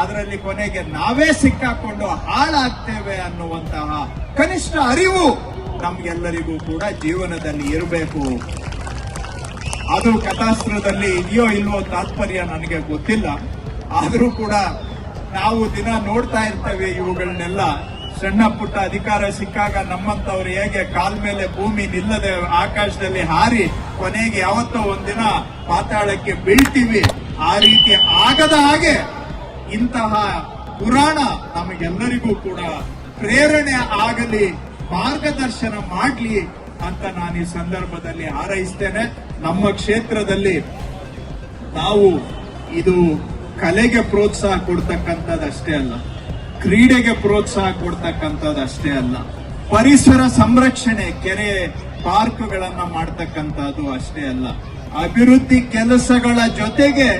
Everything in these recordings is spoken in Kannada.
ಅದರಲ್ಲಿ ಕೊನೆಗೆ ನಾವೇ ಸಿಕ್ಕಾಕೊಂಡು ಹಾಳಾಗ್ತೇವೆ ಅನ್ನುವಂತಹ ಕನಿಷ್ಠ ಅರಿವು ನಮ್ಗೆಲ್ಲರಿಗೂ ಕೂಡ ಜೀವನದಲ್ಲಿ ಇರಬೇಕು. ಅದು ಕಥಾಸ್ತ್ರದಲ್ಲಿ ಇದೆಯೋ ಇಲ್ವೋ ತಾತ್ಪರ್ಯ ನನಗೆ ಗೊತ್ತಿಲ್ಲ. ಆದರೂ ಕೂಡ ನಾವು ದಿನ ನೋಡ್ತಾ ಇರ್ತೇವೆ ಇವುಗಳನ್ನೆಲ್ಲ. ಸಣ್ಣ ಪುಟ್ಟ ಅಧಿಕಾರ ಸಿಕ್ಕಾಗ ನಮ್ಮಂತವ್ರು ಹೇಗೆ ಕಾಲ್ ಮೇಲೆ ಭೂಮಿ ನಿಲ್ಲದೆ ಆಕಾಶದಲ್ಲಿ ಹಾರಿ ಕೊನೆಗೆ ಯಾವತ್ತೋ ಒಂದಿನ ಪಾತಾಳಕ್ಕೆ ಬೀಳ್ತೀವಿ. ಆ ರೀತಿ ಆಗದ ಹಾಗೆ ಇಂತಹ ಪುರಾಣ ನಮಗೆಲ್ಲರಿಗೂ ಕೂಡ ಪ್ರೇರಣೆ ಆಗಲಿ, ಮಾರ್ಗದರ್ಶನ ಮಾಡಲಿ ಅಂತ ನಾನು ಈ ಸಂದರ್ಭದಲ್ಲಿ ಹಾರೈಸ್ತೇನೆ. ನಮ್ಮ ಕ್ಷೇತ್ರದಲ್ಲಿ ನಾವು ಇದು ಕಲೆಗೆ ಪ್ರೋತ್ಸಾಹ ಕೊಡ್ತಕ್ಕಂಥದ್ದಷ್ಟೇ ಅಲ್ಲ, ಕ್ರೀಡೆಗೆ ಪ್ರೋತ್ಸಾಹ ಕೊಡ್ತಕ್ಕಂಥದ್ದಷ್ಟೇ ಅಲ್ಲ, ಪರಿಸರ ಸಂರಕ್ಷಣೆ ಕೆರೆ ಪಾರ್ಕ್ಗಳನ್ನ ಮಾಡ್ತಕ್ಕಂಥದ್ದು ಅಷ್ಟೇ ಅಲ್ಲ, ಅಭಿವೃದ್ಧಿ ಕೆಲಸಗಳ ಜೊತೆಗೆ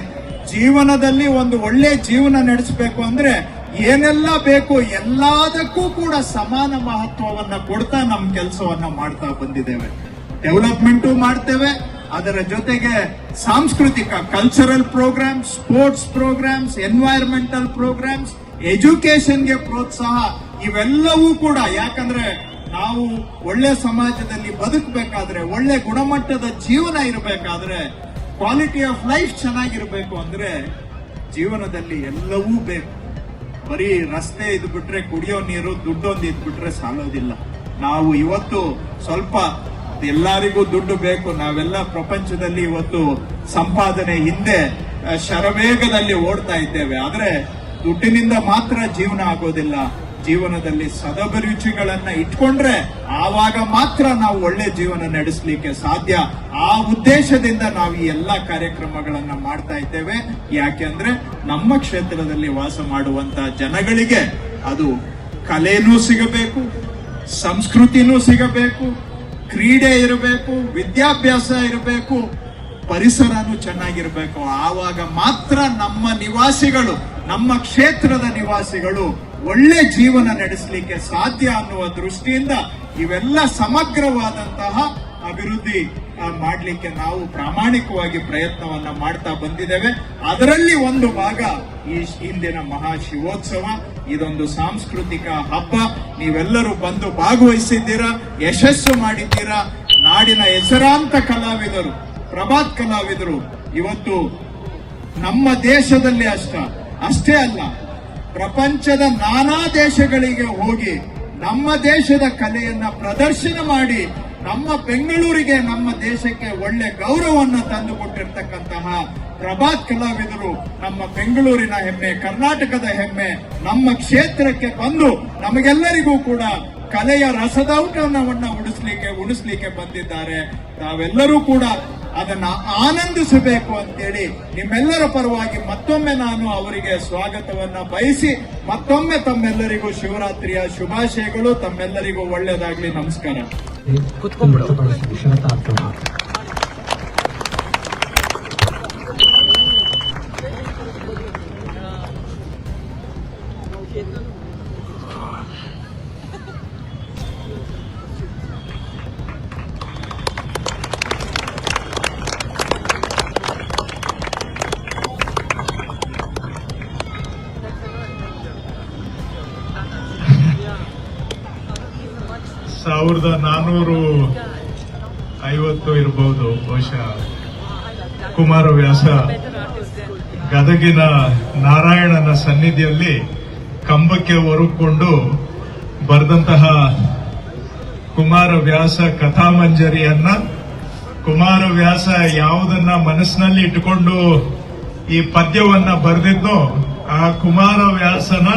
ಜೀವನದಲ್ಲಿ ಒಂದು ಒಳ್ಳೆ ಜೀವನ ನಡೆಸಬೇಕು ಅಂದ್ರೆ ಏನೆಲ್ಲ ಬೇಕು ಎಲ್ಲದಕ್ಕೂ ಕೂಡ ಸಮಾನ ಮಹತ್ವವನ್ನ ಕೊಡ್ತಾ ನಮ್ಮ ಕೆಲಸವನ್ನ ಮಾಡ್ತಾ ಬಂದಿದ್ದೇವೆ. ಡೆವಲಪ್ಮೆಂಟು ಮಾಡ್ತೇವೆ. ಅದರ ಜೊತೆಗೆ ಸಾಂಸ್ಕೃತಿಕ cultural programmes sports programmes environmental programmes ಎಜುಕೇಶನ್ಗೆ ಪ್ರೋತ್ಸಾಹ ಇವೆಲ್ಲವೂ ಕೂಡ ಯಾಕಂದ್ರೆ ನಾವು ಒಳ್ಳೆ ಸಮಾಜದಲ್ಲಿ ಬದುಕಬೇಕಾದ್ರೆ, ಒಳ್ಳೆ ಗುಣಮಟ್ಟದ ಜೀವನ ಇರಬೇಕಾದ್ರೆ ಕ್ವಾಲಿಟಿ ಆಫ್ ಲೈಫ್ ಚೆನ್ನಾಗಿರ್ಬೇಕು ಅಂದ್ರೆ ಜೀವನದಲ್ಲಿ ಎಲ್ಲವೂ ಬೇಕು. ಬರೀ ರಸ್ತೆ ಇದು ಬಿಟ್ರೆ ಕುಡಿಯೋ ನೀರು, ದುಡ್ಡೊಂದು ಇದ್ ಬಿಟ್ರೆ ಸಾಲೋದಿಲ್ಲ. ನಾವು ಇವತ್ತು ಸ್ವಲ್ಪ ಎಲ್ಲರಿಗೂ ದುಡ್ಡು ಬೇಕು. ನಾವೆಲ್ಲ ಪ್ರಪಂಚದಲ್ಲಿ ಇವತ್ತು ಸಂಪಾದನೆ ಹಿಂದೆ ಶರವೇಗದಲ್ಲಿ ಓಡ್ತಾ ಇದ್ದೇವೆ. ಆದ್ರೆ ದುಡ್ಡಿನಿಂದ ಮಾತ್ರ ಜೀವನ ಆಗೋದಿಲ್ಲ. ಜೀವನದಲ್ಲಿ ಸದಭಿರುಚಿಗಳನ್ನ ಇಟ್ಕೊಂಡ್ರೆ ಆವಾಗ ಮಾತ್ರ ನಾವು ಒಳ್ಳೆ ಜೀವನ ನಡೆಸಲಿಕ್ಕೆ ಸಾಧ್ಯ. ಆ ಉದ್ದೇಶದಿಂದ ನಾವು ಈ ಎಲ್ಲಾ ಕಾರ್ಯಕ್ರಮಗಳನ್ನ ಮಾಡ್ತಾ ಇದ್ದೇವೆ. ಯಾಕೆಂದ್ರೆ ನಮ್ಮ ಕ್ಷೇತ್ರದಲ್ಲಿ ವಾಸ ಮಾಡುವಂತ ಜನಗಳಿಗೆ ಅದು ಕಲೆನೂ ಸಿಗಬೇಕು, ಸಂಸ್ಕೃತಿನೂ ಸಿಗಬೇಕು, ಕ್ರೀಡೆ ಇರಬೇಕು, ವಿದ್ಯಾಭ್ಯಾಸ ಇರಬೇಕು, ಪರಿಸರನೂ ಚೆನ್ನಾಗಿರಬೇಕು. ಆವಾಗ ಮಾತ್ರ ನಮ್ಮ ನಿವಾಸಿಗಳು, ನಮ್ಮ ಕ್ಷೇತ್ರದ ನಿವಾಸಿಗಳು ಒಳ್ಳೆ ಜೀವನ ನಡೆಸಲಿಕ್ಕೆ ಸಾಧ್ಯ ಅನ್ನುವ ದೃಷ್ಟಿಯಿಂದ ಇವೆಲ್ಲ ಸಮಗ್ರವಾದಂತಹ ಅಭಿವೃದ್ಧಿ ಮಾಡಲಿಕ್ಕೆ ನಾವು ಪ್ರಾಮಾಣಿಕವಾಗಿ ಪ್ರಯತ್ನವನ್ನ ಮಾಡ್ತಾ ಬಂದಿದ್ದೇವೆ. ಅದರಲ್ಲಿ ಒಂದು ಭಾಗ ಈ ಇಂದಿನ ಮಹಾಶಿವೋತ್ಸವ. ಇದೊಂದು ಸಾಂಸ್ಕೃತಿಕ ಹಬ್ಬ. ನೀವೆಲ್ಲರೂ ಬಂದು ಭಾಗವಹಿಸಿದ್ದೀರಾ? ಯಶಸ್ಸು ಮಾಡಿದ್ದೀರಾ? ನಾಡಿನ ಹೆಸರಾಂತ ಕಲಾವಿದರು, ಪ್ರಭಾತ್ ಕಲಾವಿದರು, ಇವತ್ತು ನಮ್ಮ ದೇಶದಲ್ಲಿ ಅಷ್ಟ. ಅಷ್ಟೇ ಅಲ್ಲ ಪ್ರಪಂಚದ ನಾನಾ ದೇಶಗಳಿಗೆ ಹೋಗಿ ನಮ್ಮ ದೇಶದ ಕಲೆಯನ್ನ ಪ್ರದರ್ಶನ ಮಾಡಿ ನಮ್ಮ ಬೆಂಗಳೂರಿಗೆ ನಮ್ಮ ದೇಶಕ್ಕೆ ಒಳ್ಳೆ ಗೌರವವನ್ನು ತಂದುಕೊಟ್ಟಿರ್ತಕ್ಕಂತಹ ಪ್ರಭಾತ್ ಕಲಾವಿದರು ನಮ್ಮ ಬೆಂಗಳೂರಿನ ಹೆಮ್ಮೆ, ಕರ್ನಾಟಕದ ಹೆಮ್ಮೆ, ನಮ್ಮ ಕ್ಷೇತ್ರಕ್ಕೆ ಬಂದು ನಮಗೆಲ್ಲರಿಗೂ ಕೂಡ ಕಲೆಯ ರಸದೌಟವನ್ನ ಉಡಿಸ್ಲಿಕ್ಕೆ ಉಣಿಸ್ಲಿಕ್ಕೆ ಬಂದಿದ್ದಾರೆ. ತಾವೆಲ್ಲರೂ ಕೂಡ ಅದನ್ನ ಆನಂದಿಸಬೇಕು ಅಂತೇಳಿ ನಿಮ್ಮೆಲ್ಲರ ಪರವಾಗಿ ಮತ್ತೊಮ್ಮೆ ನಾನು ಅವರಿಗೆ ಸ್ವಾಗತವನ್ನ ಬಯಸಿ ಮತ್ತೊಮ್ಮೆ ತಮ್ಮೆಲ್ಲರಿಗೂ ಶಿವರಾತ್ರಿಯ ಶುಭಾಶಯಗಳು ತಮ್ಮೆಲ್ಲರಿಗೂ ಒಳ್ಳೆಯದಾಗ್ಲಿ ನಮಸ್ಕಾರ. ಸಾವಿರದ ನಾನೂರು ಐವತ್ತು ಇರಬಹುದು ಬಹುಶಃ ಕುಮಾರವ್ಯಾಸ ಗದಗಿನ ನಾರಾಯಣನ ಸನ್ನಿಧಿಯಲ್ಲಿ ಕಂಬಕ್ಕೆ ಒರಕೊಂಡು ಬರೆದಂತಹ ಕುಮಾರವ್ಯಾಸ ಕಥಾಮಂಜರಿಯನ್ನ ಕುಮಾರವ್ಯಾಸ ಯಾವುದನ್ನ ಮನಸ್ಸಿನಲ್ಲಿ ಇಟ್ಟುಕೊಂಡು ಈ ಪದ್ಯವನ್ನ ಬರೆದಿದ್ದೋ ಆ ಕುಮಾರವ್ಯಾಸನ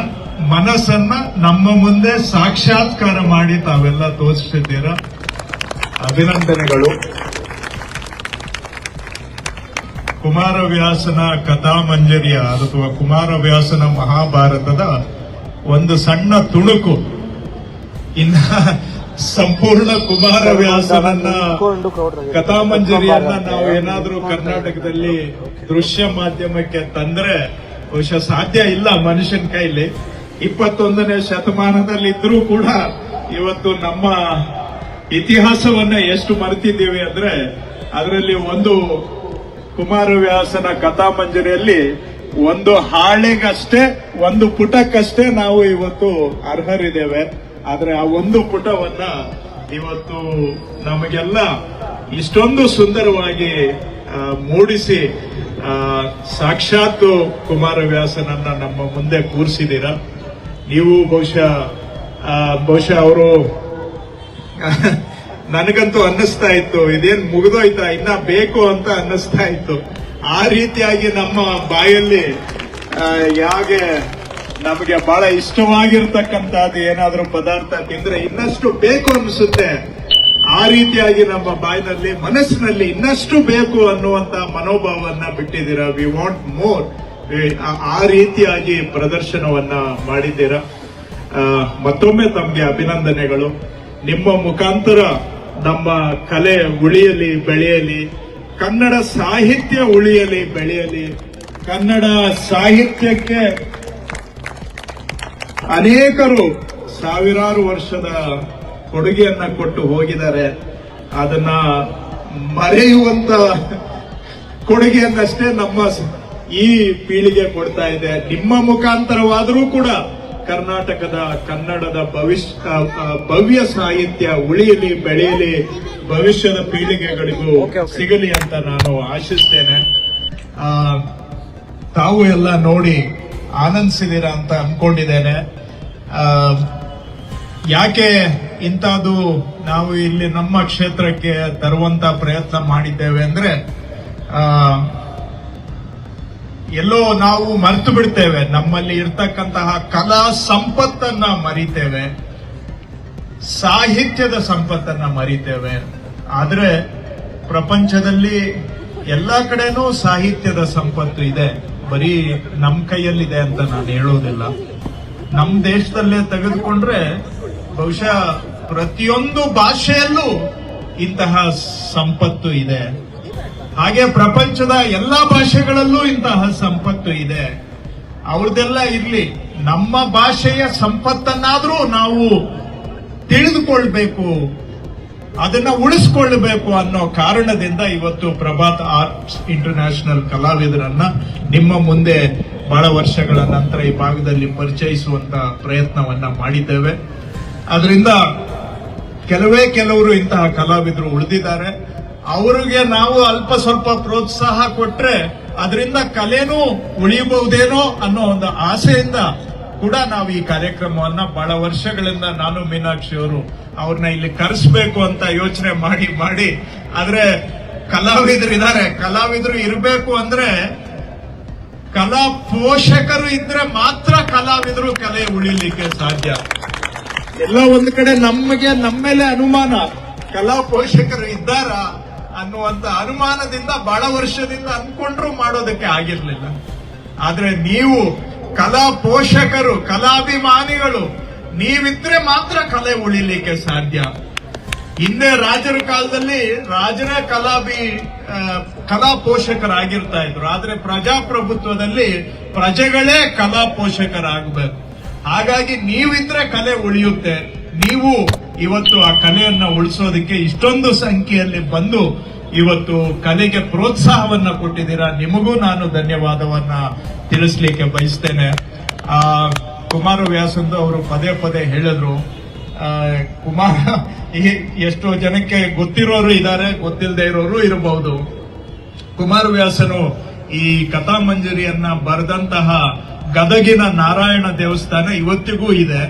ಮನಸ್ಸನ್ನ ನಮ್ಮ ಮುಂದೆ ಸಾಕ್ಷಾತ್ಕಾರ ಮಾಡಿ ತಾವೆಲ್ಲ ತೋರಿಸ್ತಿದ್ದೀರಾ. ಅಭಿನಂದನೆಗಳು. ಕುಮಾರವ್ಯಾಸನ ಕಥಾಮಂಜರಿಯ ಅಥವಾ ಕುಮಾರವ್ಯಾಸನ ಮಹಾಭಾರತದ ಒಂದು ಸಣ್ಣ ತುಣುಕು. ಇನ್ನ ಸಂಪೂರ್ಣ ಕುಮಾರವ್ಯಾಸನನ್ನ ಕಥಾಮಂಜರಿಯನ್ನ ನಾವು ಏನಾದ್ರೂ ಕರ್ನಾಟಕದಲ್ಲಿ ದೃಶ್ಯ ಮಾಧ್ಯಮಕ್ಕೆ ತಂದ್ರೆ ಬಹುಶಃ ಸಾಧ್ಯ ಇಲ್ಲ ಮನುಷ್ಯನ ಕೈಲಿ. ಇಪ್ಪತ್ತೊಂದನೇ ಶತಮಾನದಲ್ಲಿದ್ದರೂ ಕೂಡ ಇವತ್ತು ನಮ್ಮ ಇತಿಹಾಸವನ್ನ ಎಷ್ಟು ಮರೆತಿದ್ದೀವಿ ಅಂದ್ರೆ ಅದರಲ್ಲಿ ಒಂದು ಕುಮಾರವ್ಯಾಸನ ಕಥಾಮಂಜರಿಯಲ್ಲಿ ಒಂದು ಹಾಳೆಗಷ್ಟೇ, ಒಂದು ಪುಟಕ್ಕಷ್ಟೇ ನಾವು ಇವತ್ತು ಅರ್ಹರಿದ್ದೇವೆ. ಆದ್ರೆ ಆ ಒಂದು ಪುಟವನ್ನ ಇವತ್ತು ನಮಗೆಲ್ಲ ಇಷ್ಟೊಂದು ಸುಂದರವಾಗಿ ಮೂಡಿಸಿ ಸಾಕ್ಷಾತ್ ಕುಮಾರವ್ಯಾಸನನ್ನ ನಮ್ಮ ಮುಂದೆ ಕೂರಿಸಿದ್ದೀರಾ ನೀವು ಬಹುಶಃ ಬಹುಶಃ ಅವರು ನನಗಂತೂ ಅನ್ನಿಸ್ತಾ ಇತ್ತು. ಇದೇನು ಮುಗಿದೋಯ್ತಾ? ಇನ್ನ ಬೇಕು ಅಂತ ಅನ್ನಿಸ್ತಾ ಇತ್ತು. ಆ ರೀತಿಯಾಗಿ ನಮ್ಮ ಬಾಯಲ್ಲಿ ಯಾಗೆ ನಮಗೆ ಬಹಳ ಇಷ್ಟವಾಗಿರ್ತಕ್ಕಂಥದ್ದು ಏನಾದರೂ ಪದಾರ್ಥ ತಿಂದ್ರೆ ಇನ್ನಷ್ಟು ಬೇಕು ಅನಿಸುತ್ತೆ. ಆ ರೀತಿಯಾಗಿ ನಮ್ಮ ಬಾಯಿನಲ್ಲಿ, ಮನಸ್ಸಿನಲ್ಲಿ ಇನ್ನಷ್ಟು ಬೇಕು ಅನ್ನುವಂತ ಮನೋಭಾವವನ್ನ ಬಿಟ್ಟಿದ್ದೀರಾ? ವಿ ವಾಂಟ್ ಮೋರ್ ಆ ರೀತಿಯಾಗಿ ಪ್ರದರ್ಶನವನ್ನ ಮಾಡಿದ್ದೀರ? ಮತ್ತೊಮ್ಮೆ ತಮಗೆ ಅಭಿನಂದನೆಗಳು. ನಿಮ್ಮ ಮುಖಾಂತರ ನಮ್ಮ ಕಲೆ ಉಳಿಯಲಿ, ಬೆಳೆಯಲಿ, ಕನ್ನಡ ಸಾಹಿತ್ಯ ಉಳಿಯಲಿ, ಬೆಳೆಯಲಿ, ಕನ್ನಡ ಸಾಹಿತ್ಯಕ್ಕೆ ಅನೇಕರು ಸಾವಿರಾರು ವರ್ಷದ ಕೊಡುಗೆಯನ್ನ ಕೊಟ್ಟು ಹೋಗಿದ್ದಾರೆ. ಅದನ್ನ ಮರೆಯುವಂತ ಕೊಡುಗೆಯನ್ನಷ್ಟೇ ನಮ್ಮ ಈ ಪೀಳಿಗೆ ಕೊಡ್ತಾ ಇದೆ. ನಿಮ್ಮ ಮುಖಾಂತರವಾದರೂ ಕೂಡ ಕರ್ನಾಟಕದ ಕನ್ನಡದ ಭವಿಷ್ಯ ಭವ್ಯ ಸಾಹಿತ್ಯ ಉಳಿಯಲಿ ಬೆಳೆಯಲಿ ಭವಿಷ್ಯದ ಪೀಳಿಗೆಗಳಿಗೂ ಸಿಗಲಿ ಅಂತ ನಾನು ಆಶಿಸ್ತೇನೆ. ಆ, ತಾವು ಎಲ್ಲ ನೋಡಿ ಆನಂದಿಸಿದೀರ ಅಂತ ಅನ್ಕೊಂಡಿದ್ದೇನೆ. ಆ, ಯಾಕೆ ಇಂಥದ್ದು ನಾವು ಇಲ್ಲಿ ನಮ್ಮ ಕ್ಷೇತ್ರಕ್ಕೆ ತರುವಂತ ಪ್ರಯತ್ನ ಮಾಡಿದ್ದೇವೆ ಅಂದ್ರೆ ಆ, ಎಲ್ಲೋ ನಾವು ಮರೆತು ಬಿಡ್ತೇವೆ. ನಮ್ಮಲ್ಲಿ ಇರ್ತಕ್ಕಂತಹ ಕಲಾ ಸಂಪತ್ತನ್ನ ಮರಿತೇವೆ. ಸಾಹಿತ್ಯದ ಸಂಪತ್ತನ್ನ ಮರಿತೇವೆ. ಆದ್ರೆ ಪ್ರಪಂಚದಲ್ಲಿ ಎಲ್ಲ ಕಡೆನೂ ಸಾಹಿತ್ಯದ ಸಂಪತ್ತು ಇದೆ. ಬರೀ ನಮ್ಮ ಕೈಯಲ್ಲಿದೆ ಅಂತ ನಾನು ಹೇಳೋದಿಲ್ಲ. ನಮ್ಮ ದೇಶದಲ್ಲೇ ತೆಗೆದುಕೊಂಡ್ರೆ ಬಹುಶಃ ಪ್ರತಿಯೊಂದು ಭಾಷೆಯಲ್ಲೂ ಇಂತಹ ಸಂಪತ್ತು ಇದೆ. ಹಾಗೆ ಪ್ರಪಂಚದ ಎಲ್ಲಾ ಭಾಷೆಗಳಲ್ಲೂ ಇಂತಹ ಸಂಪತ್ತು ಇದೆ. ಅವ್ರದ್ದೆಲ್ಲ ಇರಲಿ, ನಮ್ಮ ಭಾಷೆಯ ಸಂಪತ್ತನ್ನಾದರೂ ನಾವು ತಿಳಿದುಕೊಳ್ಬೇಕು, ಅದನ್ನ ಉಳಿಸ್ಕೊಳ್ಬೇಕು ಅನ್ನೋ ಕಾರಣದಿಂದ ಇವತ್ತು ಪ್ರಭಾತ್ ಆರ್ಟ್ಸ್ ಇಂಟರ್ನ್ಯಾಷನಲ್ ಕಲಾವಿದರನ್ನ ನಿಮ್ಮ ಮುಂದೆ ಬಹಳ ವರ್ಷಗಳ ನಂತರ ಈ ಭಾಗದಲ್ಲಿ ಪರಿಚಯಿಸುವಂತ ಪ್ರಯತ್ನವನ್ನ ಮಾಡಿದ್ದೇವೆ. ಅದರಿಂದ ಕೆಲವೇ ಕೆಲವರು ಇಂತಹ ಕಲಾವಿದರು ಉಳಿದಿದ್ದಾರೆ. ಅವರಿಗೆ ನಾವು ಅಲ್ಪ ಸ್ವಲ್ಪ ಪ್ರೋತ್ಸಾಹ ಕೊಟ್ರೆ ಅದರಿಂದ ಕಲೆನೂ ಉಳಿಯಬಹುದೇನೋ ಅನ್ನೋ ಒಂದು ಆಸೆಯಿಂದ ಕೂಡ ನಾವು ಈ ಕಾರ್ಯಕ್ರಮವನ್ನ ಬಹಳ ವರ್ಷಗಳಿಂದ ನಾನು ಮೀನಾಕ್ಷಿ ಅವರು ಅವ್ರನ್ನ ಇಲ್ಲಿ ಕರೆಸ್ಬೇಕು ಅಂತ ಯೋಚನೆ ಮಾಡಿ ಮಾಡಿ. ಆದ್ರೆ ಕಲಾವಿದರು ಇದ್ದಾರೆ ಕಲಾವಿದರು ಇರಬೇಕು ಅಂದ್ರೆ ಕಲಾ ಪೋಷಕರು ಇದ್ರೆ ಮಾತ್ರ ಕಲಾವಿದರು ಕಲೆ ಉಳಿಲಿಕ್ಕೆ ಸಾಧ್ಯ. ಎಲ್ಲ ಒಂದ್ ಕಡೆ ನಮಗೆ ನಮ್ಮ ಮೇಲೆ ಅನುಮಾನ. ಕಲಾ ಪೋಷಕರು ಇದ್ದಾರ? ಅನ್ನುವಂತ ಅನುಮಾನದಿಂದ ಬಹಳ ವರ್ಷದಿಂದ ಅನ್ಕೊಂಡ್ರು ಮಾಡೋದಕ್ಕೆ ಆಗಿರ್ಲಿಲ್ಲ. ಆದ್ರೆ ನೀವು ಕಲಾ ಪೋಷಕರು, ಕಲಾಭಿಮಾನಿಗಳು, ನೀವಿದ್ರೆ ಮಾತ್ರ ಕಲೆ ಉಳಿಲಿಕ್ಕೆ ಸಾಧ್ಯ. ಹಿಂದೆ ರಾಜರ ಕಾಲದಲ್ಲಿ ರಾಜರೇ ಕಲಾಭಿ ಕಲಾ ಪೋಷಕರಾಗಿರ್ತಾ ಇದ್ರು. ಆದ್ರೆ ಪ್ರಜಾಪ್ರಭುತ್ವದಲ್ಲಿ ಪ್ರಜೆಗಳೇ ಕಲಾ ಪೋಷಕರಾಗಬೇಕು. ಹಾಗಾಗಿ ನೀವಿದ್ರೆ ಕಲೆ ಉಳಿಯುತ್ತೆ. ನೀವು ಇವತ್ತು ಆ ಕಲೆಯನ್ನ ಉಳಿಸೋದಕ್ಕೆ ಇಷ್ಟೊಂದು ಸಂಖ್ಯೆಯಲ್ಲಿ ಬಂದು ಇವತ್ತು ಕಲೆಗೆ ಪ್ರೋತ್ಸಾಹವನ್ನ ಕೊಟ್ಟಿದ್ದೀರಾ, ನಿಮಗೂ ನಾನು ಧನ್ಯವಾದವನ್ನ ತಿಳಿಸ್ಲಿಕ್ಕೆ ಬಯಸ್ತೇನೆ. ಆ ಕುಮಾರವ್ಯಾಸಂದು ಅವರು ಪದೇ ಪದೇ ಹೇಳಿದ್ರು. ಕುಮಾರ ಎಷ್ಟೋ ಜನಕ್ಕೆ ಗೊತ್ತಿರೋರು ಇದ್ದಾರೆ ಗೊತ್ತಿಲ್ಲದೆ ಇರೋರು ಇರಬಹುದು ಕುಮಾರವ್ಯಾಸನು ಈ ಕಥಾಮಂಜರಿಯನ್ನ ಬರೆದಂತಹ ಗದಗಿನ ನಾರಾಯಣ ದೇವಸ್ಥಾನ ಇವತ್ತಿಗೂ ಇದೆ.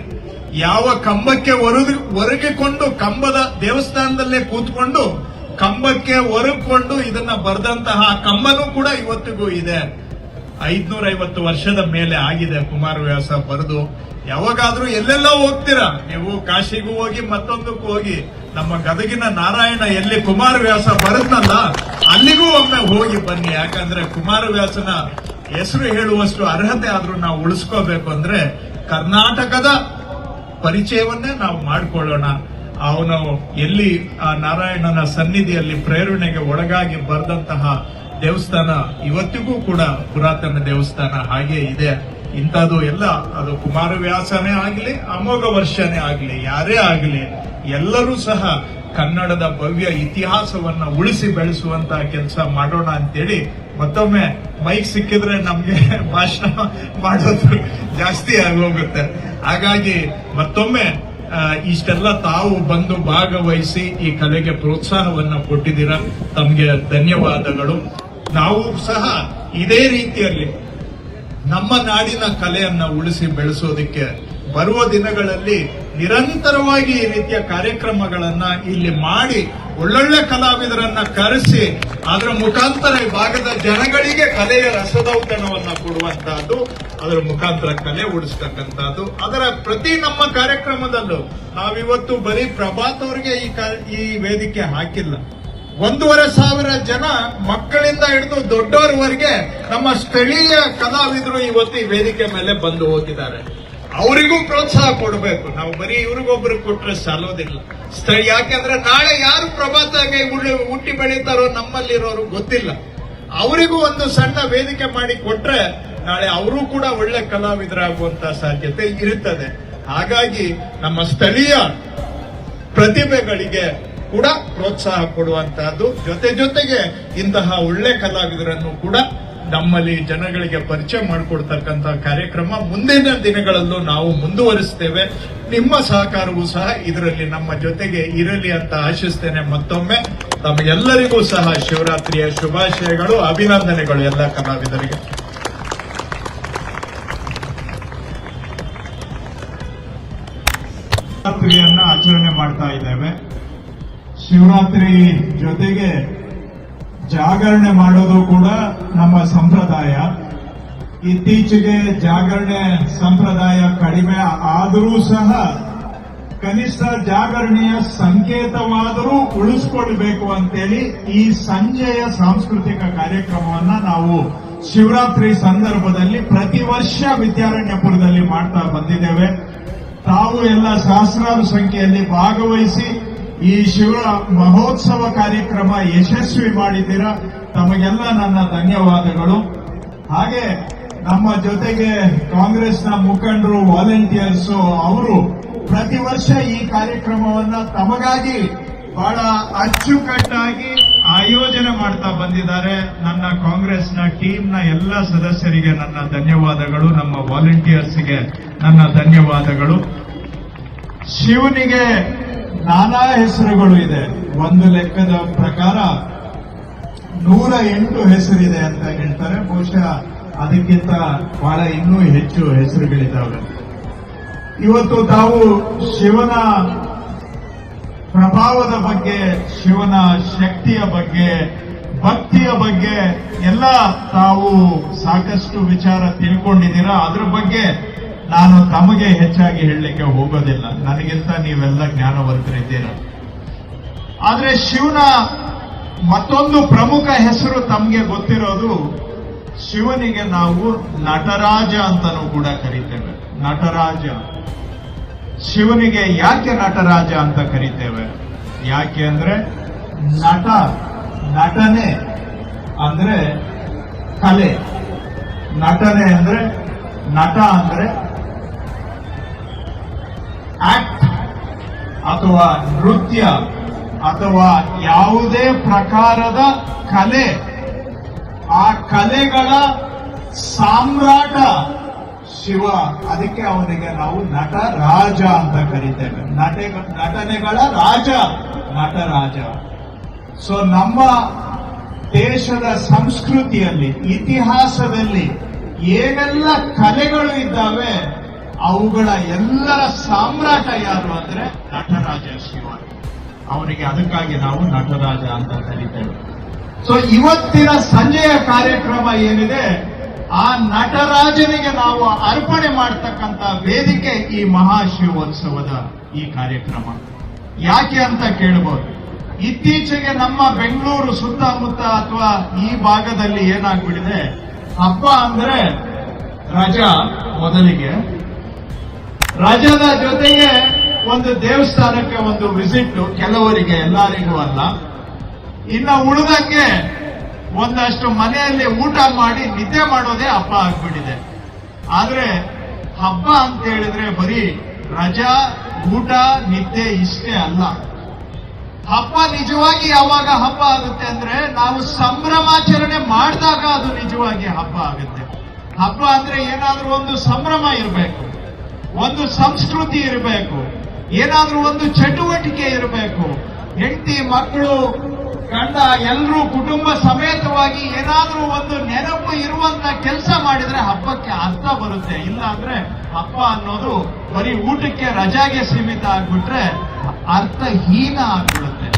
ಯಾವ ಕಂಬಕ್ಕೆ ಒರಗಿಕೊಂಡು ಕಂಬದ ದೇವಸ್ಥಾನದಲ್ಲೇ ಕೂತ್ಕೊಂಡು ಕಂಬಕ್ಕೆ ಒರಗಿಕೊಂಡು ಇದನ್ನ ಬರೆದಂತಹ ಕಂಬನೂ ಕೂಡ ಇವತ್ತಿಗೂ ಇದೆ. ಐದ್ನೂರ ಐವತ್ತು ವರ್ಷದ ಮೇಲೆ ಆಗಿದೆ ಕುಮಾರವ್ಯಾಸ ಬರೆದು. ಯಾವಾಗಾದ್ರೂ ಎಲ್ಲೆಲ್ಲೋ ಹೋಗ್ತೀರಾ? ನೀವು ಕಾಶಿಗೂ ಹೋಗಿ, ಮತ್ತೊಂದಕ್ಕೂ ಹೋಗಿ. ನಮ್ಮ ಗದಗಿನ ನಾರಾಯಣ ಎಲ್ಲಿ ಕುಮಾರವ್ಯಾಸ ಬರೆದ್ನಲ್ಲ, ಅಲ್ಲಿಗೂ ಒಮ್ಮೆ ಹೋಗಿ ಬನ್ನಿ. ಯಾಕಂದ್ರೆ ಕುಮಾರವ್ಯಾಸನ ಹೆಸರು ಹೇಳುವಷ್ಟು ಅರ್ಹತೆ ಆದ್ರೂ ನಾವು ಉಳಿಸ್ಕೋಬೇಕು ಅಂದ್ರೆ ಕರ್ನಾಟಕದ ಪರಿಚಯವನ್ನೇ ನಾವು ಮಾಡಿಕೊಳ್ಳೋಣ. ಅವನು ಎಲ್ಲಿ ಆ ನಾರಾಯಣನ ಸನ್ನಿಧಿಯಲ್ಲಿ ಪ್ರೇರಣೆಗೆ ಒಳಗಾಗಿ ಬರೆದಂತಹ ದೇವಸ್ಥಾನ ಇವತ್ತಿಗೂ ಕೂಡ ಪುರಾತನ ದೇವಸ್ಥಾನ ಹಾಗೆ ಇದೆ. ಇಂಥದ್ದು ಎಲ್ಲ, ಅದು ಕುಮಾರವ್ಯಾಸನೇ ಆಗಲಿ, ಅಮೋಘ ವರ್ಷನೇ ಆಗಲಿ, ಯಾರೇ ಆಗಲಿ, ಎಲ್ಲರೂ ಸಹ ಕನ್ನಡದ ಭವ್ಯ ಇತಿಹಾಸವನ್ನ ಉಳಿಸಿ ಬೆಳೆಸುವಂತಹ ಕೆಲಸ ಮಾಡೋಣ ಅಂತೇಳಿ ಮತ್ತೊಮ್ಮೆ ಮೈಕ್ ಸಿಕ್ಕಿದ್ರೆ ನಮ್ಗೆ ಭಾಷಣ ಮಾಡೋದು ಜಾಸ್ತಿ ಆಗೋಗುತ್ತೆ. ಹಾಗಾಗಿ ಮತ್ತೊಮ್ಮೆ ಇಷ್ಟೆಲ್ಲ ತಾವು ಬಂದು ಭಾಗವಹಿಸಿ ಈ ಕಲೆಗೆ ಪ್ರೋತ್ಸಾಹವನ್ನ ಕೊಟ್ಟಿದ್ದೀರಾ? ತಮಗೆ ಧನ್ಯವಾದಗಳು. ನಾವು ಸಹ ಇದೇ ರೀತಿಯಲ್ಲಿ ನಮ್ಮ ನಾಡಿನ ಕಲೆಯನ್ನು ಉಳಿಸಿ ಬೆಳೆಸೋದಕ್ಕೆ ಬರುವ ದಿನಗಳಲ್ಲಿ ನಿರಂತರವಾಗಿ ಈ ರೀತಿಯ ಕಾರ್ಯಕ್ರಮಗಳನ್ನ ಇಲ್ಲಿ ಮಾಡಿ ಒಳ್ಳೊಳ್ಳೆ ಕಲಾವಿದರನ್ನ ಕರೆಸಿ, ಅದರ ಮುಖಾಂತರ ಈ ಭಾಗದ ಜನಗಳಿಗೆ ಕಲೆಯ ರಸದೌತಣವನ್ನ ಕೊಡುವಂತಹದ್ದು, ಅದರ ಮುಖಾಂತರ ಕಲೆ ಉಡಿಸ್ತಕ್ಕಂಥದ್ದು ಅದರ ಪ್ರತಿ ನಮ್ಮ ಕಾರ್ಯಕ್ರಮದಲ್ಲೂ ನಾವಿವತ್ತು ಬರೀ ಪ್ರಭಾತ್ ಅವರಿಗೆ ಈ ವೇದಿಕೆ ಹಾಕಿಲ್ಲ. ಒಂದೂವರೆ ಸಾವಿರ ಜನ ಮಕ್ಕಳಿಂದ ಹಿಡಿದು ದೊಡ್ಡವರವರೆಗೆ ನಮ್ಮ ಸ್ಥಳೀಯ ಕಲಾವಿದರು ಇವತ್ತು ಈ ವೇದಿಕೆ ಮೇಲೆ ಬಂದು ಹೋಗಿದ್ದಾರೆ. ಅವರಿಗೂ ಪ್ರೋತ್ಸಾಹ ಕೊಡಬೇಕು. ನಾವು ಬರೀ ಇವ್ರಿಗೊಬ್ರು ಕೊಟ್ರೆ ಸಾಲೋದಿಲ್ಲ. ಸ್ಥಳ ಯಾಕೆಂದ್ರೆ ನಾಳೆ ಯಾರು ಪ್ರಭಾತಾಗೆ ಹುಟ್ಟಿ ಬೆಳೀತಾರೋ ನಮ್ಮಲ್ಲಿರೋರು ಗೊತ್ತಿಲ್ಲ. ಅವರಿಗೂ ಒಂದು ಸಣ್ಣ ವೇದಿಕೆ ಮಾಡಿ ಕೊಟ್ರೆ ನಾಳೆ ಅವರು ಕೂಡ ಒಳ್ಳೆ ಕಲಾವಿದರಾಗುವಂತ ಸಾಧ್ಯತೆ ಇರುತ್ತದೆ. ಹಾಗಾಗಿ ನಮ್ಮ ಸ್ಥಳೀಯ ಪ್ರತಿಭೆಗಳಿಗೆ ಕೂಡ ಪ್ರೋತ್ಸಾಹ ಕೊಡುವಂತಹದ್ದು. ಜೊತೆ ಜೊತೆಗೆ ಇಂತಹ ಒಳ್ಳೆ ಕಲಾವಿದರನ್ನು ಕೂಡ ನಮ್ಮಲ್ಲಿ ಜನಗಳಿಗೆ ಪರಿಚಯ ಮಾಡಿಕೊಡ್ತಕ್ಕಂಥ ಕಾರ್ಯಕ್ರಮ ಮುಂದಿನ ದಿನಗಳಲ್ಲೂ ನಾವು ಮುಂದುವರಿಸ್ತೇವೆ. ನಿಮ್ಮ ಸಹಕಾರವೂ ಸಹ ಇದರಲ್ಲಿ ನಮ್ಮ ಜೊತೆಗೆ ಇರಲಿ ಅಂತ ಆಶಿಸ್ತೇನೆ. ಮತ್ತೊಮ್ಮೆ ತಮಗೆಲ್ಲರಿಗೂ ಸಹ ಶಿವರಾತ್ರಿಯ ಶುಭಾಶಯಗಳು, ಅಭಿನಂದನೆಗಳು ಎಲ್ಲ ಕಲಾವಿದರಿಗೆ. ಶಿವರಾತ್ರಿಯನ್ನ ಆಚರಣೆ ಮಾಡ್ತಾ ಇದ್ದೇವೆ. ಶಿವರಾತ್ರಿ ಜೊತೆಗೆ ಜಾಗರಣೆ ಮಾಡೋದು ಕೂಡ ನಮ್ಮ ಸಂಪ್ರದಾಯ. ಇತ್ತೀಚೆಗೆ ಜಾಗರಣೆ ಸಂಪ್ರದಾಯ ಕಡಿಮೆ ಆದರೂ ಸಹ ಕನಿಷ್ಠ ಜಾಗರಣೆಯ ಸಂಕೇತವಾದರೂ ಉಳಿಸ್ಕೊಳ್ಬೇಕು ಅಂತೇಳಿ ಈ ಸಂಜೆಯ ಸಾಂಸ್ಕೃತಿಕ ಕಾರ್ಯಕ್ರಮವನ್ನ ನಾವು ಶಿವರಾತ್ರಿ ಸಂದರ್ಭದಲ್ಲಿ ಪ್ರತಿ ವರ್ಷ ವಿದ್ಯಾರಣ್ಯಪುರದಲ್ಲಿ ಮಾಡ್ತಾ ಬಂದಿದ್ದೇವೆ. ತಾವು ಎಲ್ಲ ಸಹಸ್ರಾರು ಸಂಖ್ಯೆಯಲ್ಲಿ ಭಾಗವಹಿಸಿ ಈ ಶಿವ ಮಹೋತ್ಸವ ಕಾರ್ಯಕ್ರಮ ಯಶಸ್ವಿ ಮಾಡಿದ್ದೀರಾ? ತಮಗೆಲ್ಲ ನನ್ನ ಧನ್ಯವಾದಗಳು. ಹಾಗೆ ನಮ್ಮ ಜೊತೆಗೆ ಕಾಂಗ್ರೆಸ್ನ ಮುಖಂಡರು, ವಾಲಂಟಿಯರ್ಸ್, ಅವರು ಪ್ರತಿ ವರ್ಷ ಈ ಕಾರ್ಯಕ್ರಮವನ್ನ ತಮಗಾಗಿ ಬಹಳ ಅಚ್ಚುಕಟ್ಟಾಗಿ ಆಯೋಜನೆ ಮಾಡ್ತಾ ಬಂದಿದ್ದಾರೆ. ನನ್ನ ಕಾಂಗ್ರೆಸ್ನ ಟೀಮ್ನ ಎಲ್ಲ ಸದಸ್ಯರಿಗೆ ನನ್ನ ಧನ್ಯವಾದಗಳು. ನಮ್ಮ ವಾಲಂಟಿಯರ್ಸ್ಗೆ ನನ್ನ ಧನ್ಯವಾದಗಳು. ಶಿವನಿಗೆ ನಾನಾ ಹೆಸರುಗಳು ಇದೆ. ಒಂದು ಲೆಕ್ಕದ ಪ್ರಕಾರ ನೂರ ಎಂಟು ಹೆಸರಿದೆ ಅಂತ ಹೇಳ್ತಾರೆ. ಬಹುಶಃ ಅದಕ್ಕಿಂತ ಬಹಳ ಇನ್ನೂ ಹೆಚ್ಚು ಹೆಸರುಗಳಿದ್ದಾವೆ. ಇವತ್ತು ತಾವು ಶಿವನ ಪ್ರಭಾವದ ಬಗ್ಗೆ, ಶಿವನ ಶಕ್ತಿಯ ಬಗ್ಗೆ, ಭಕ್ತಿಯ ಬಗ್ಗೆ ಎಲ್ಲ ತಾವು ಸಾಕಷ್ಟು ವಿಚಾರ ತಿಳ್ಕೊಂಡಿದ್ದೀರಾ? ಅದ್ರ ಬಗ್ಗೆ ನಾನು ತಮಗೆ ಹೆಚ್ಚಾಗಿ ಹೇಳಲಿಕ್ಕೆ ಹೋಗೋದಿಲ್ಲ. ನನಗಿಂತ ನೀವೆಲ್ಲ ಜ್ಞಾನವಂತರಿದ್ದೀರಾ. ಆದ್ರೆ ಶಿವನ ಮತ್ತೊಂದು ಪ್ರಮುಖ ಹೆಸರು ತಮಗೆ ಗೊತ್ತಿರೋದು, ಶಿವನಿಗೆ ನಾವು ನಟರಾಜ ಅಂತಲೂ ಕೂಡ ಕರಿತೇವೆ. ನಟರಾಜ. ಶಿವನಿಗೆ ಯಾಕೆ ನಟರಾಜ ಅಂತ ಕರಿತೇವೆ? ಯಾಕೆ ಅಂದ್ರೆ ನಟ, ನಟನೆ ಅಂದ್ರೆ ಕಲೆ. ನಟನೆ ಅಂದ್ರೆ ನಟ ಅಂದ್ರೆ ಆಕ್ಟ್ ಅಥವಾ ನೃತ್ಯ ಅಥವಾ ಯಾವುದೇ ಪ್ರಕಾರದ ಕಲೆ, ಆ ಕಲೆಗಳ ಸಾಮ್ರಾಟ ಶಿವ, ಅದಕ್ಕೆ ಅವನಿಗೆ ನಾವು ನಟ ರಾಜ ಅಂತ ಕರಿತೇವೆ. ನಟೆ, ನಟನೆಗಳ ರಾಜ ನಟರಾಜ ಸೊ ನಮ್ಮ ದೇಶದ ಸಂಸ್ಕೃತಿಯಲ್ಲಿ, ಇತಿಹಾಸದಲ್ಲಿ ಏನೆಲ್ಲ ಕಲೆಗಳು ಇದ್ದಾವೆ ಅವುಗಳ ಎಲ್ಲರ ಸಾಮ್ರಾಟ ಯಾರು ಅಂದ್ರೆ ನಟರಾಜ ಶಿವ ಅವನಿಗೆ ಅದಕ್ಕಾಗಿ ನಾವು ನಟರಾಜ ಅಂತ ಕರಿತೇವೆ. ಸೊ ಇವತ್ತಿನ ಸಂಜೆಯ ಕಾರ್ಯಕ್ರಮ ಏನಿದೆ, ಆ ನಟರಾಜನಿಗೆ ನಾವು ಅರ್ಪಣೆ ಮಾಡತಕ್ಕಂತ ವೇದಿಕೆ ಈ ಮಹಾಶಿವೋತ್ಸವದ ಈ ಕಾರ್ಯಕ್ರಮ. ಯಾಕೆ ಅಂತ ಕೇಳಬಹುದು ಇತ್ತೀಚೆಗೆ ನಮ್ಮ ಬೆಂಗಳೂರು ಸುತ್ತಮುತ್ತ ಅಥವಾ ಈ ಭಾಗದಲ್ಲಿ ಏನಾಗ್ಬಿಟ್ಟಿದೆ, ಹಬ್ಬ ಅಂದ್ರೆ ರಜಾ ಮೊದಲಿಗೆ. ರಜದ ಜೊತೆಗೆ ಒಂದು ದೇವಸ್ಥಾನಕ್ಕೆ ಒಂದು ವಿಸಿಟ್ ಕೆಲವರಿಗೆ ಎಲ್ಲರಿಗೂ ಅಲ್ಲ. ಇನ್ನ ಉಳಿದಂಗೆ ಒಂದಷ್ಟು ಮನೆಯಲ್ಲಿ ಊಟ ಮಾಡಿ ನಿದ್ದೆ ಮಾಡೋದೇ ಹಬ್ಬ ಆಗ್ಬಿಟ್ಟಿದೆ. ಆದ್ರೆ ಹಬ್ಬ ಅಂತ ಹೇಳಿದ್ರೆ ಬರೀ ರಜಾ, ಊಟ, ನಿದ್ದೆ ಇಷ್ಟೇ ಅಲ್ಲ. ಹಬ್ಬ ನಿಜವಾಗಿ ಯಾವಾಗ ಹಬ್ಬ ಆಗುತ್ತೆ ಅಂದ್ರೆ ನಾವು ಸಂಭ್ರಮಾಚರಣೆ ಮಾಡಿದಾಗ ಅದು ನಿಜವಾಗಿ ಹಬ್ಬ ಆಗುತ್ತೆ. ಹಬ್ಬ ಅಂದ್ರೆ ಏನಾದ್ರೂ ಒಂದು ಸಂಭ್ರಮ ಇರಬೇಕು. ಒಂದು ಸಂಸ್ಕೃತಿ ಇರಬೇಕು. ಏನಾದರೂ ಒಂದು ಚಟುವಟಿಕೆ ಇರಬೇಕು. ಹೆಂಡತಿ, ಮಕ್ಕಳು, ಗಂಡ ಎಲ್ಲರೂ ಕುಟುಂಬ ಸಮೇತವಾಗಿ ಏನಾದರೂ ಒಂದು ನೆನಪು ಇರುವಂತ ಕೆಲಸ ಮಾಡಿದ್ರೆ ಹಬ್ಬಕ್ಕೆ ಅರ್ಥ ಬರುತ್ತೆ. ಇಲ್ಲ ಅಂದ್ರೆ ಹಬ್ಬ ಅನ್ನೋದು ಬರೀ ಊಟಕ್ಕೆ ರಜಾಗೆ ಸೀಮಿತ ಆಗ್ಬಿಟ್ರೆ ಅರ್ಥಹೀನ ಆಗ್ಬಿಡುತ್ತೆ.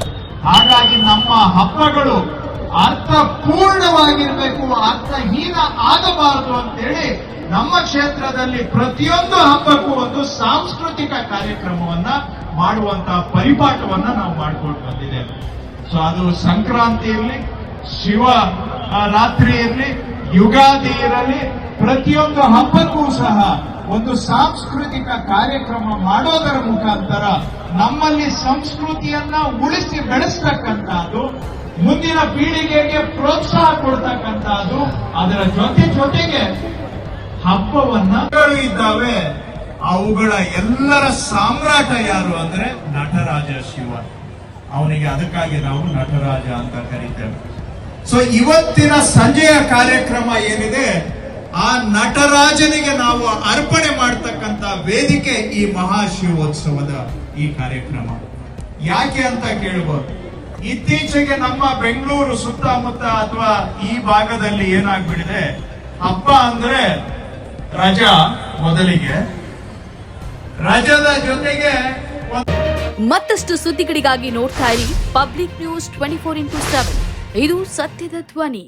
ಹಾಗಾಗಿ ನಮ್ಮ ಹಬ್ಬಗಳು ಅರ್ಥಪೂರ್ಣವಾಗಿರ್ಬೇಕು ಅರ್ಥಹೀನ ಆಗಬಾರದು ಅಂತೇಳಿ ನಮ್ಮ ಕ್ಷೇತ್ರದಲ್ಲಿ ಪ್ರತಿಯೊಂದು ಹಬ್ಬಕ್ಕೂ ಒಂದು ಸಾಂಸ್ಕೃತಿಕ ಕಾರ್ಯಕ್ರಮವನ್ನ ಮಾಡುವಂತ ಪರಿಪಾಠವನ್ನ ನಾವು ಮಾಡ್ಕೊಂಡು ಬಂದಿದ್ದೇವೆ ಸೊ ಅದು ಸಂಕ್ರಾಂತಿ ಇರಲಿ, ಶಿವ ರಾತ್ರಿ ಇರಲಿ, ಯುಗಾದಿ ಇರಲಿ, ಪ್ರತಿಯೊಂದು ಹಬ್ಬಕ್ಕೂ ಸಹ ಒಂದು ಸಾಂಸ್ಕೃತಿಕ ಕಾರ್ಯಕ್ರಮ ಮಾಡೋದರ ಮುಖಾಂತರ ನಮ್ಮಲ್ಲಿ ಸಂಸ್ಕೃತಿಯನ್ನ ಉಳಿಸಿ ಬೆಳೆಸ್ತಕ್ಕಂಥದ್ದು ಮುಂದಿನ ಪೀಳಿಗೆಗೆ ಪ್ರೋತ್ಸಾಹ ಕೊಡ್ತಕ್ಕಂಥದ್ದು ಅದರ ಜೊತೆ ಜೊತೆಗೆ ಹಬ್ಬವನ್ನ ಇದ್ದಾವೆ. ಅವುಗಳ ಎಲ್ಲರ ಸಾಮ್ರಾಟ ಯಾರು ಅಂದ್ರೆ ನಟರಾಜ ಶಿವ ಅವನಿಗೆ ಅದಕ್ಕಾಗಿ ನಾವು ನಟರಾಜ ಅಂತ ಕರೀತೇವೆ. ಸೊ ಇವತ್ತಿನ ಸಂಜೆಯ ಕಾರ್ಯಕ್ರಮ ಏನಿದೆ? ಆ ನಟರಾಜನಿಗೆ ನಾವು ಅರ್ಪಣೆ ಮಾಡ್ತಕ್ಕಂತ ವೇದಿಕೆ ಈ ಮಹಾಶಿವೋತ್ಸವದ ಈ ಕಾರ್ಯಕ್ರಮ. ಯಾಕೆ ಅಂತ ಕೇಳಬಹುದು ಇತ್ತೀಚೆಗೆ ನಮ್ಮ ಬೆಂಗಳೂರು ಸುತ್ತಮುತ್ತ ಅಥವಾ ಈ ಭಾಗದಲ್ಲಿ ಏನಾಗ್ಬಿಟ್ಟಿದೆ? ಹಬ್ಬ ಅಂದ್ರೆ ರಜಾ ಮೊದಲಿಗೆ. ರಜದ ಜೊತೆಗೆ ಮತ್ತಷ್ಟು ಸುದ್ದಿಗಳಿಗಾಗಿ ನೋಡ್ತಾ ಇರಿ public news twenty four into seven. ಇದು ಸತ್ಯದ ಧ್ವನಿ.